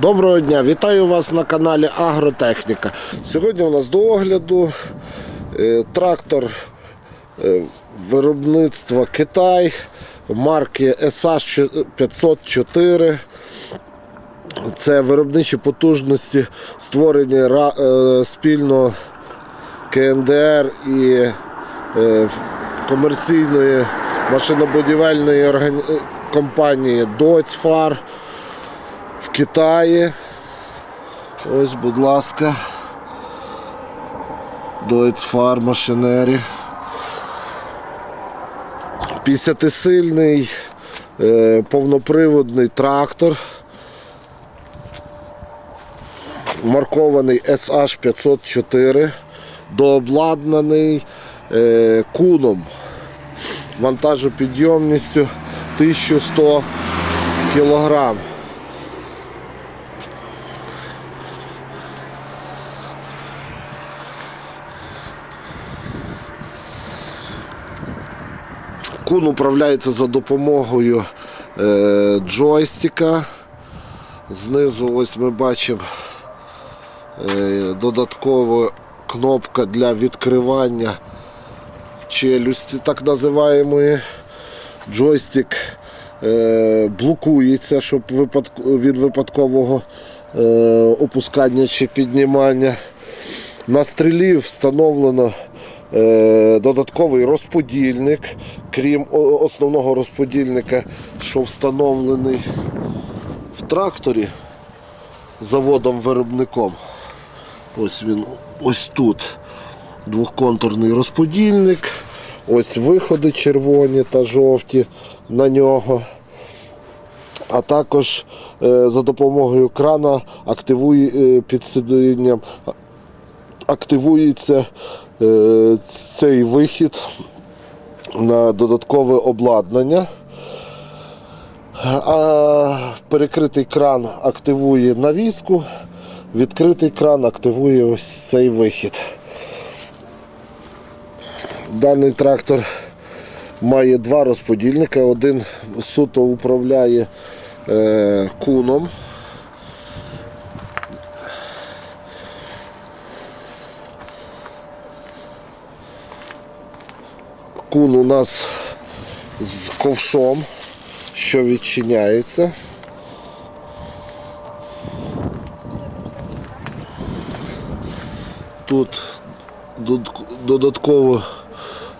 Доброго дня, вітаю вас на каналі Агротехніка. Сьогодні у нас до огляду е, трактор е, виробництва Китай марки SH 504. Це виробничі потужності створені е, спільно КНДР і комерційної машинобудівельної компанії Доцфар в Китаї. Ось, будь ласка. Доцфар машинері. 50-сильний е, повноприводний трактор. Маркований SH 504, дообладнаний е, куном вантажопідйомністю 1100 кг. Кун управляється за допомогою е, джойстика. Знизу ось ми бачимо е, додаткова кнопка для відкривання челюсті, так називаємої. Джойстик е, блокується, щоб від випадкового опускання чи піднімання. На стрілі встановлено додатковий розподільник, крім основного розподільника, що встановлений в тракторі заводом-виробником. Ось він ось тут. Двохконтурний розподільник. Ось виходи червоні та жовті на нього. А також е, за допомогою крана активує е, під сидінням активується е, цей вихід на додаткове обладнання. А перекритий кран активує навіску, відкритий кран активує ось цей вихід. Даний трактор має два розподільника. Один суто управляє е, куном. Кун у нас з ковшом, що відчиняється. Тут додатково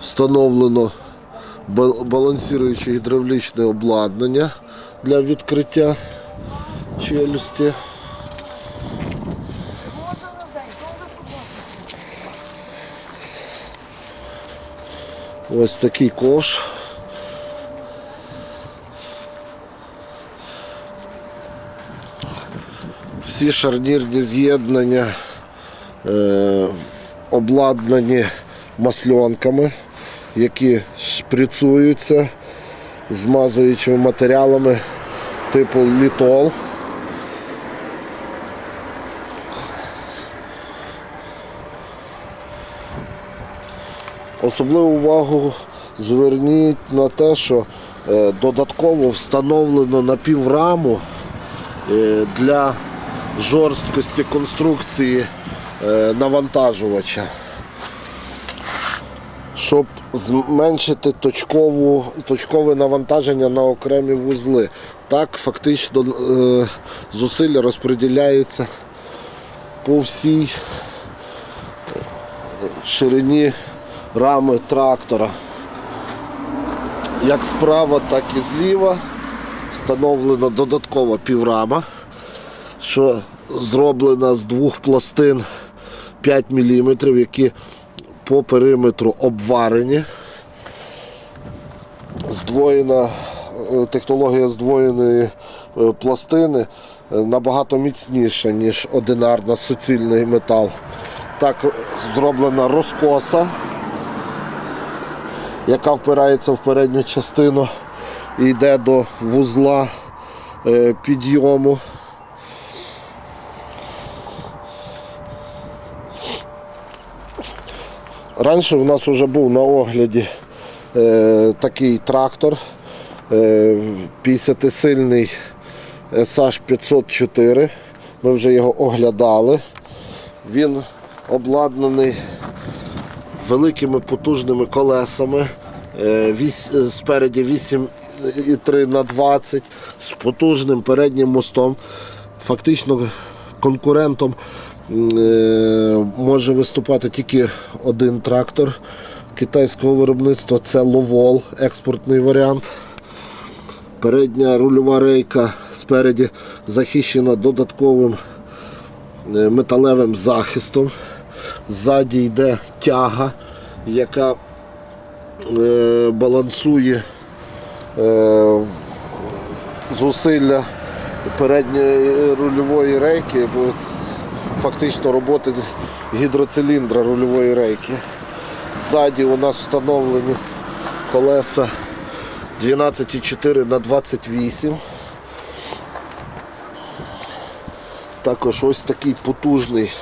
встановлено ба- балансируюче гідравлічне обладнання для відкриття челюсті. Ось такий ковш. Всі шарнірні з'єднання е, обладнані масльонками, які шприцуються змазуючими матеріалами типу літол. Особливу увагу зверніть на те, що е, додатково встановлено напівраму е, для жорсткості конструкції е, навантажувача, щоб зменшити точкову, точкове навантаження на окремі вузли. Так фактично зусилля розподіляється по всій ширині рами трактора. Як справа, так і зліва встановлена додаткова піврама, що зроблена з двох пластин 5 мм, які по периметру обварені. Здвоєна е, технологія здвоєної е, пластини е, набагато міцніша, ніж одинарна суцільний метал. Так зроблена розкоса, яка впирається в передню частину і йде до вузла е, підйому. Раніше у нас вже був на огляді е, такий трактор е, 50-сильний SH 504 Ми вже його оглядали. Він обладнаний великими потужними колесами. Е, е, Спереді 8,3 на 20 з потужним переднім мостом. Фактично конкурентом е, може виступати тільки один трактор китайського виробництва. Це Ловол, експортний варіант. Передня рульова рейка спереді захищена додатковим металевим захистом. Ззаді йде тяга, яка е, балансує е, зусилля передньої рульової рейки, бо фактично роботи гідроциліндра рульової рейки. Ззаді у нас встановлені колеса 12,4 на 28. Також ось такий потужний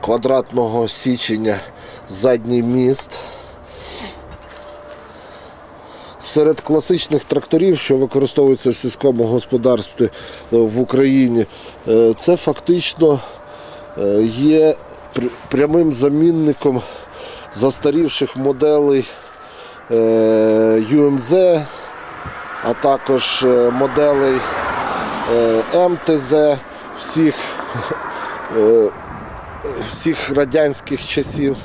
квадратного січення задній міст. Серед класичних тракторів, що використовуються в сільському господарстві е, в Україні, е, це фактично е, є прямим замінником застарівших моделей е, UMZ, а також е, моделей е, МТЗ всіх, е, всіх радянських часів.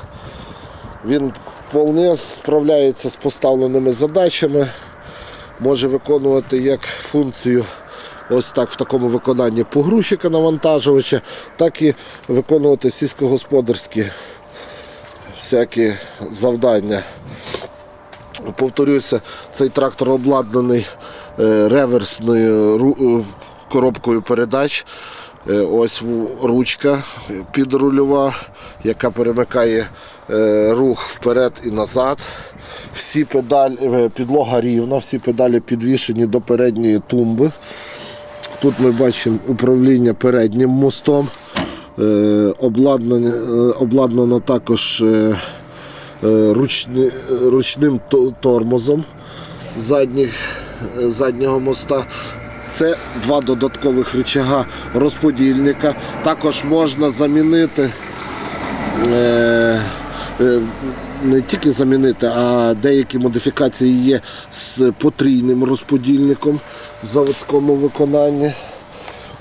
Він вполне справляється з поставленими задачами, може виконувати як функцію ось так в такому виконанні погрузчика навантажувача, так і виконувати сільськогосподарські всякі завдання. Повторюся, цей трактор обладнаний е, реверсною е, коробкою передач. Е, Ось ручка підрульова, яка перемикає е, рух вперед і назад. Всі педалі, е, підлога рівна, всі педалі підвішені до передньої тумби. Тут ми бачимо управління переднім мостом. Е, Обладнано також е, ручним тормозом задніх, заднього моста. Це два додаткових рычага розподільника. Також можна замінити е, е, не тільки замінити, а деякі модифікації є з потрійним розподільником в заводському виконанні.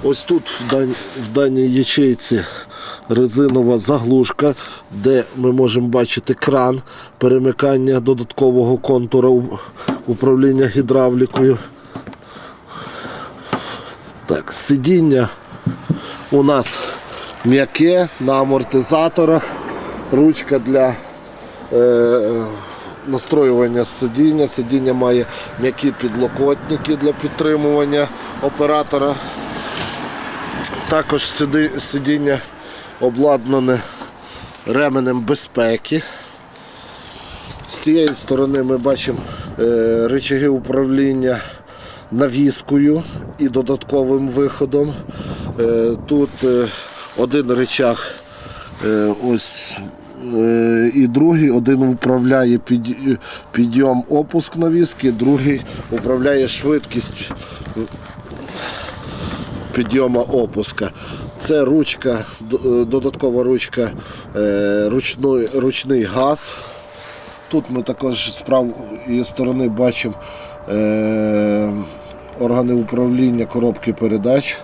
Ось тут в, дан- в даній ячейці резинова заглушка, де ми можемо бачити кран перемикання додаткового контура управління гідравлікою. Так, сидіння у нас м'яке на амортизаторах, ручка для е, настроювання сидіння. Сидіння має м'які підлокотники для підтримування оператора. Також сидіння обладнане ременем безпеки. З цієї сторони ми бачимо е, рычаги управління навіскою і додатковим виходом. Е, тут е, один рычаг е, ось і другий, один управляє підйом опуск навіски, другий управляє швидкість підйома опуска. Це ручка, додаткова ручка, ручної, ручний газ. Тут ми також з правої сторони бачимо е, органи управління коробки передач,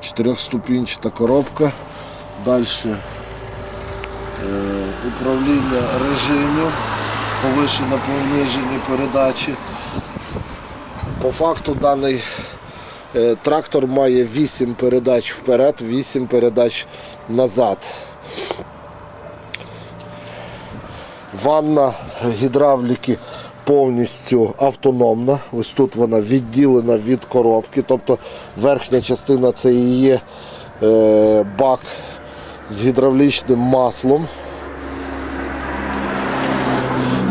чотирьохступінчата коробка. Далі е, управління режимів, повишена понижені передачі. По факту даний е, трактор має 8 передач вперед, 8 передач назад. Ванна гідравліки повністю автономна. Ось тут вона відділена від коробки. Тобто верхня частина це і є е, бак з гідравлічним маслом,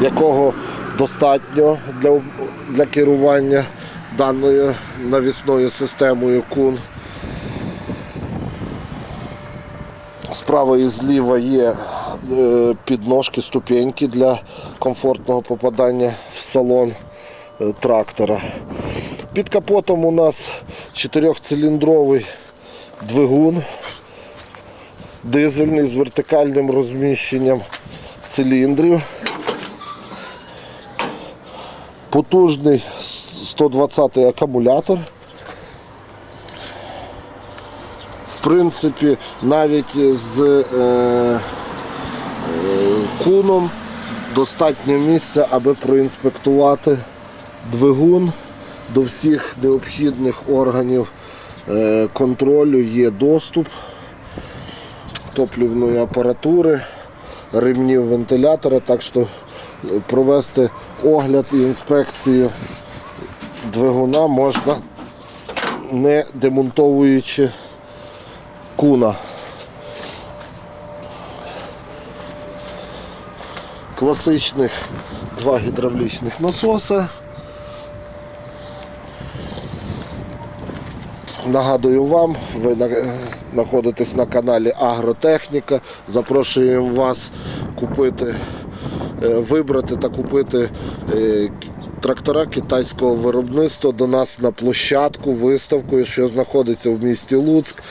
якого достатньо для, для керування даною навісною системою кун. Справа і зліва є підножки, ступеньки для комфортного попадання в салон е, трактора. Під капотом у нас чотирьохциліндровий двигун дизельний з вертикальним розміщенням циліндрів. Потужний 120 акумулятор. В принципі, навіть з е, е, куном достатньо місця, аби проінспектувати двигун до всіх необхідних органів е, контролю є доступ топлівної апаратури, ремнів вентилятора, так що е, провести огляд і інспекцію двигуна можна не демонтовуючи куна. Класичних два гідравлічних насоса. Нагадую вам, ви знаходитесь на каналі Агротехніка. Запрошуємо вас купити, е, вибрати та купити е, трактора китайського виробництва до нас на площадку, виставку, що знаходиться в місті Луцьк,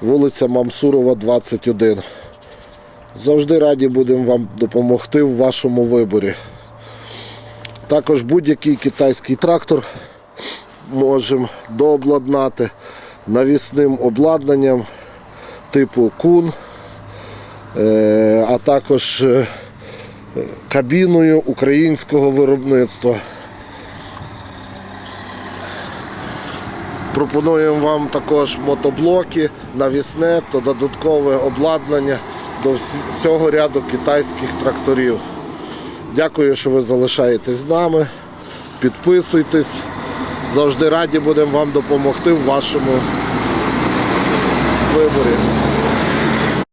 вулиця Мамсурова, 21. Завжди раді будемо вам допомогти в вашому виборі. Також будь-який китайський трактор можемо дообладнати навісним обладнанням типу кун, е, а також е, кабіною українського виробництва. Пропонуємо вам також мотоблоки, навісне та додаткове обладнання до всього ряду китайських тракторів. Дякую, що ви залишаєтесь з нами. Підписуйтесь. Завжди раді будемо вам допомогти в вашому виборі.